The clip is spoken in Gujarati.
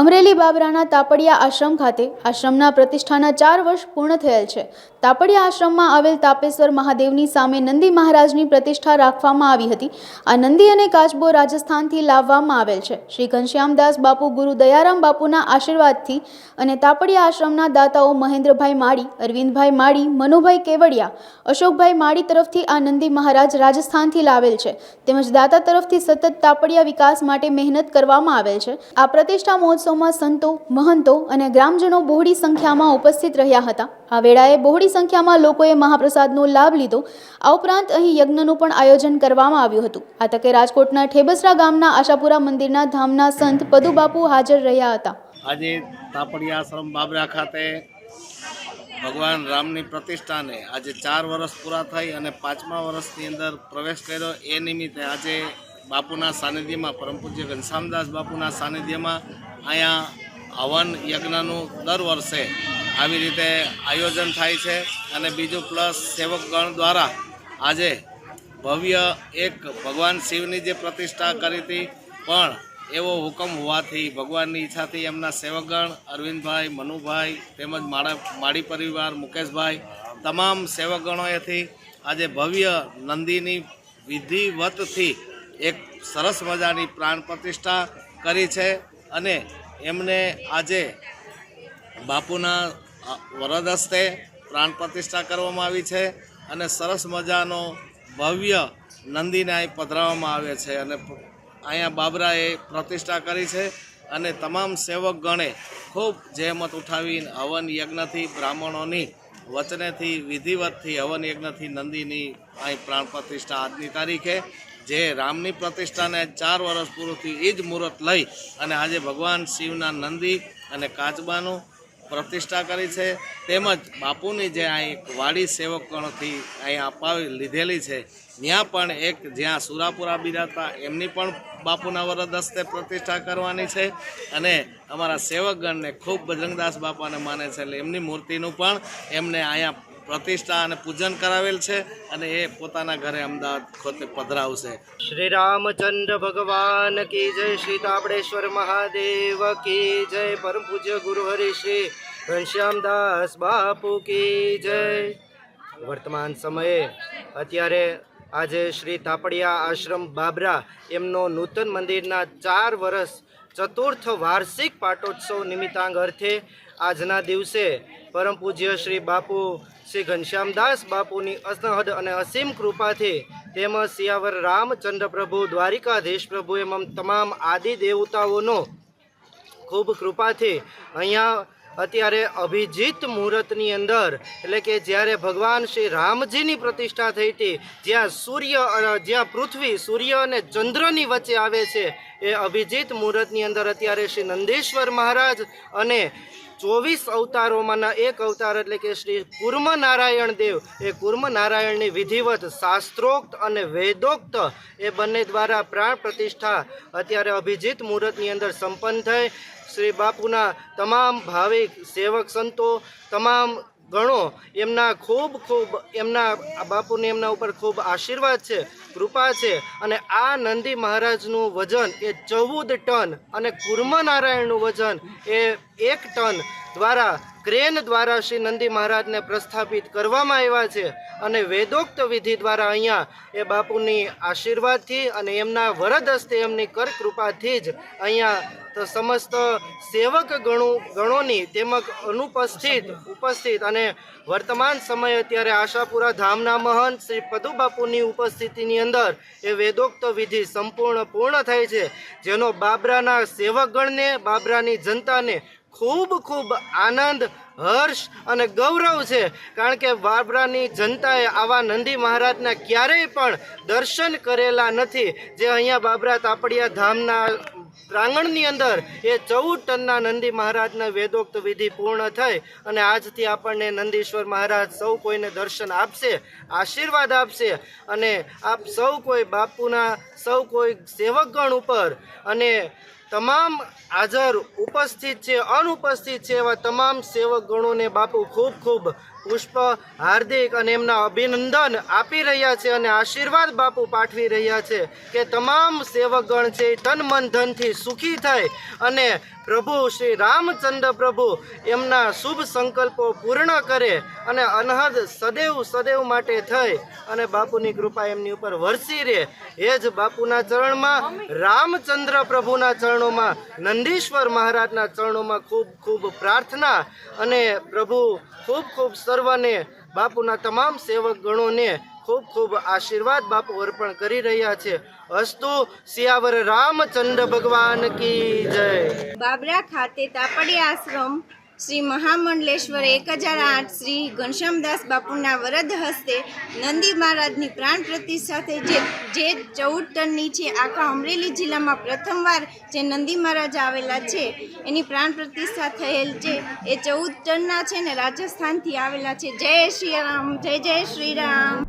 અમરેલી બાબરાના તાપડિયા આશ્રમ ખાતે આશ્રમના પ્રતિષ્ઠાના ચાર વર્ષ પૂર્ણ થયેલ છે. તાપડિયા આશ્રમમાં આવેલ તાપેશ્વર મહાદેવની સામે નંદી મહારાજની પ્રતિષ્ઠા રાખવામાં આવી હતી. આ નંદી અને કાચબો રાજસ્થાનથી લાવવામાં આવેલ છે. શ્રી ઘનશ્યામદાસ બાપુ ગુરુ દયારામ બાપુના આશીર્વાદથી અને તાપડિયા આશ્રમના દાતાઓ મહેન્દ્રભાઈ માળી, અરવિંદભાઈ માળી, મનુભાઈ કેવડિયા, અશોકભાઈ માળી તરફથી આ નંદી મહારાજ રાજસ્થાનથી લાવેલ છે. તેમજ દાતા તરફથી સતત તાપડિયા વિકાસ માટે મહેનત કરવામાં આવેલ છે. આ પ્રતિષ્ઠા મહોત્સવમાં સંતો, મહંતો અને ગ્રામજનો બહોળી સંખ્યામાં ઉપસ્થિત રહ્યા હતા. આ વેળાએ બહોળી સંખ્યામાં લોકોએ મહાપ્રસાદનો લાભ લીધો. આ ઉપરાંત અહીં યજ્ઞનું પણ આયોજન કરવામાં આવ્યું હતું. આ તકે રાજકોટના ઠેબસરા ગામના આશાપુરા મંદિરના ધામના સંત પદુબાપુ હાજર રહ્યા હતા. આજે તાપડિયા આશ્રમ બાબરા ખાતે ભગવાન રામની પ્રતિષ્ઠાને આજે ચાર વર્ષ પૂરા થઈ અને પાંચમા વર્ષની અંદર પ્રવેશ કર્યો. એ નિમિત્તે આજે બાપુના સાનિધ્યમાં, પરમ પૂજ્ય ઘનશ્યામદાસ બાપુના સાનિધ્યમાં અહીંયા હવન યજ્ઞનું દર વર્ષે આવી રીતે આયોજન થાય છે અને બીજું પ્લસ સેવકગણ દ્વારા આજે ભવ્ય એક ભગવાન શિવની જે પ્રતિષ્ઠા કરી હતી, પણ એવો હુકમ હોવાથી ભગવાનની ઈચ્છાથી એમના સેવકગણ અરવિંદભાઈ, મનુભાઈ તેમજ માળા માળી પરિવાર મુકેશભાઈ તમામ સેવકગણોએથી આજે ભવ્ય નંદીની વિધિવતથી એક સરસ મજાની પ્રાણ પ્રતિષ્ઠા કરી છે અને એમને આજે બાપુના વરદ હસ્તે પ્રાણ પ્રતિષ્ઠા કરવામાં આવી છે અને સરસ મજાનો ભવ્ય નંદીને અહીં પધરાવવામાં આવે છે અને અહીંયા બાબરાએ પ્રતિષ્ઠા કરી છે અને તમામ સેવકગણે ખૂબ જહેમત ઉઠાવીને હવન યજ્ઞથી, બ્રાહ્મણોની વચનેથી, વિધિવતથી હવન યજ્ઞથી નંદીની અહીં પ્રાણ પ્રતિષ્ઠા આજની તારીખે જે રામની પ્રતિષ્ઠાને ચાર વર્ષ પૂર્વથી એ જ મુહૂર્ત લઈ અને આજે ભગવાન શિવના નંદી અને કાચબાનું પ્રતિષ્ઠા કરી છે. તેમજ બાપુની જે અહીં વાડી સેવકણથી અહીં અપાવી લીધેલી છે. ત્યાં પણ એક જ્યાં સુરાપુરા બિરાતા એમની પણ બાપુના વરદ હસ્તે પ્રતિષ્ઠા કરવાની છે. અને અમારા સેવકગણને ખૂબ બજરંગદાસ બાપાને માને છે. એટલે એમની મૂર્તિનું પણ એમને અહીંયા પ્રતિષ્ઠા અને પૂજન કરાવેલ છે અને એ પોતાના ઘરે અમદાવાદ ખોતે પધરાવશે. શ્રી રામચંદ્ર ભગવાન કી જય શ્રી તાપડેશ્વર મહાદેવ કી જય પરમ પૂજ્ય ગુરુ હરિશ્રી. ઘનશ્યામદાસ બાપુ કી જય. વર્તમાન સમયે અત્યારે આજે શ્રી તાપડિયા આશ્રમ બાબરા એમનો નૂતન મંદિરના ચાર વર્ષ ચતુર્થ વાર્ષિક પાટોત્સવ નિમિત્તાંગ અર્થે આજના દિવસે પરમ પૂજ્ય શ્રી બાપુ શ્રી ઘનશ્યામદાસ બાપુની અસહદ અને અસીમ કૃપાથી તેમજ સિયાવર રામચંદ્ર પ્રભુ, દ્વારિકાધીશ પ્રભુ એમ તમામ આદિ દેવતાઓનો ખૂબ કૃપાથી અહીંયા અત્યારે અભિજીત મુહૂર્તની અંદર, એટલે કે જ્યારે ભગવાન શ્રી રામજીની પ્રતિષ્ઠા થઈ હતી, જ્યાં સૂર્ય જ્યાં પૃથ્વી સૂર્ય અને ચંદ્રની વચ્ચે આવે છે એ અભિજીત મુહૂર્તની અંદર અત્યારે શ્રી નંદેશ્વર મહારાજ અને ચોવીસ અવતારોમાંના એક અવતાર એટલે કે શ્રી કુર્મ નારાયણ દેવ. એ કુર્મ નારાયણની વિધિવત શાસ્ત્રોક્ત અને વેદોક્ત એ બંને દ્વારા પ્રાણ પ્રતિષ્ઠા અત્યારે અભિજીત મુહૂર્તની અંદર સંપન્ન થઈ. શ્રી બાપુના તમામ ભાવિક સેવક સંતો, તમામ ગણો. એમના ખૂબ ખૂબ, એમના બાપુની એમના ઉપર ખૂબ આશીર્વાદ છે, કૃપા છે. અને આ નંદી મહારાજનું વજન એ ચૌદ ટન અને કુર્મનારાયણનું વજન એ એક ટન દ્વારા, ક્રેન દ્વારા શ્રી નંદી મહારાજને પ્રસ્થાપિત કરવામાં આવ્યા છે અને વેદોક્ત વિધિ દ્વારા અહીંયા એ બાપુની આશીર્વાદથી અને એમના વરદ હસ્તે એમની કર કૃપાથી જ અહીંયા સમસ્ત સેવક ગણો, ગણોની તેમજ અનુપસ્થિત, ઉપસ્થિત અને વર્તમાન સમય અત્યારે આશાપુરા ધામના મહંત શ્રી પદુબાપુની ઉપસ્થિતિની અંદર એ વેદોક્ત વિધિ સંપૂર્ણ, પૂર્ણ થાય છે. જેનો બાબરાના સેવકગણને, બાબરાની જનતાને ખૂબ ખૂબ આનંદ, હર્ષ અને ગૌરવ છે. કારણ કે બાબરાની જનતાએ આવા નંદી મહારાજના ક્યારેય પણ દર્શન કરેલા નથી. જે અહીંયા બાબરા તાપડિયા ધામના પ્રાંગણની અંદર એ ચૌદ ટનના નંદી મહારાજના વેદોક્ત વિધિ પૂર્ણ થઈ અને આજથી આપણને નંદીશ્વર મહારાજ સૌ કોઈને દર્શન આપશે, આશીર્વાદ આપશે અને આપ સૌ કોઈ બાપુના, સૌ કોઈ સેવકગણ ઉપર અને તમામ હાજર ઉપસ્થિત છે, અનુપસ્થિત છે એવા તમામ સેવક ગણોને બાપુ ખૂબ ખૂબ પુષ્પ, હાર્દિક અને એમના અભિનંદન આપી રહ્યા છે અને આશીર્વાદ બાપુ પાઠવી રહ્યા છે કે તમામ સેવકગણ છે તન મન ધનથી સુખી થાય અને પ્રભુ, શ્રી રામચંદ્ર પ્રભુ એમના શુભ સંકલ્પો પૂર્ણ કરે અને અનહદ સદૈવ સદૈવ માટે થઈ અને બાપુની કૃપા એમની ઉપર વરસી રહે. એ જ બાપુના ચરણમાં, રામચંદ્ર પ્રભુના ચરણોમાં, નંદીશ્વર મહારાજના ચરણોમાં ખૂબ ખૂબ પ્રાર્થના અને પ્રભુ ખૂબ ખૂબ સર્વને, બાપુના તમામ સેવક ગણોને ખૂબ ખૂબ આશીર્વાદ બાપુ અર્પણ કરી રહ્યા છે. અસ્તુ સિયાવર રામચંદ્ર ભગવાન કી જય. બાબરા ખાતે તાપડી આશ્રમ શ્રી મહામંડલેશ્વર એક હજાર આઠ શ્રી ઘનશ્યામદાસ બાપુના વરદ હસ્તે નંદી મહારાજની પ્રાણ પ્રતિષ્ઠા જે જે ચૌદ ટનની છે. આખા અમરેલી જિલ્લામાં પ્રથમવાર જે નંદી મહારાજ આવેલા છે, એની પ્રાણ પ્રતિષ્ઠા થયેલ છે. એ ચૌદ ટનના છે ને રાજસ્થાનથી આવેલા છે. જય શ્રી રામ, જય જય શ્રી રામ.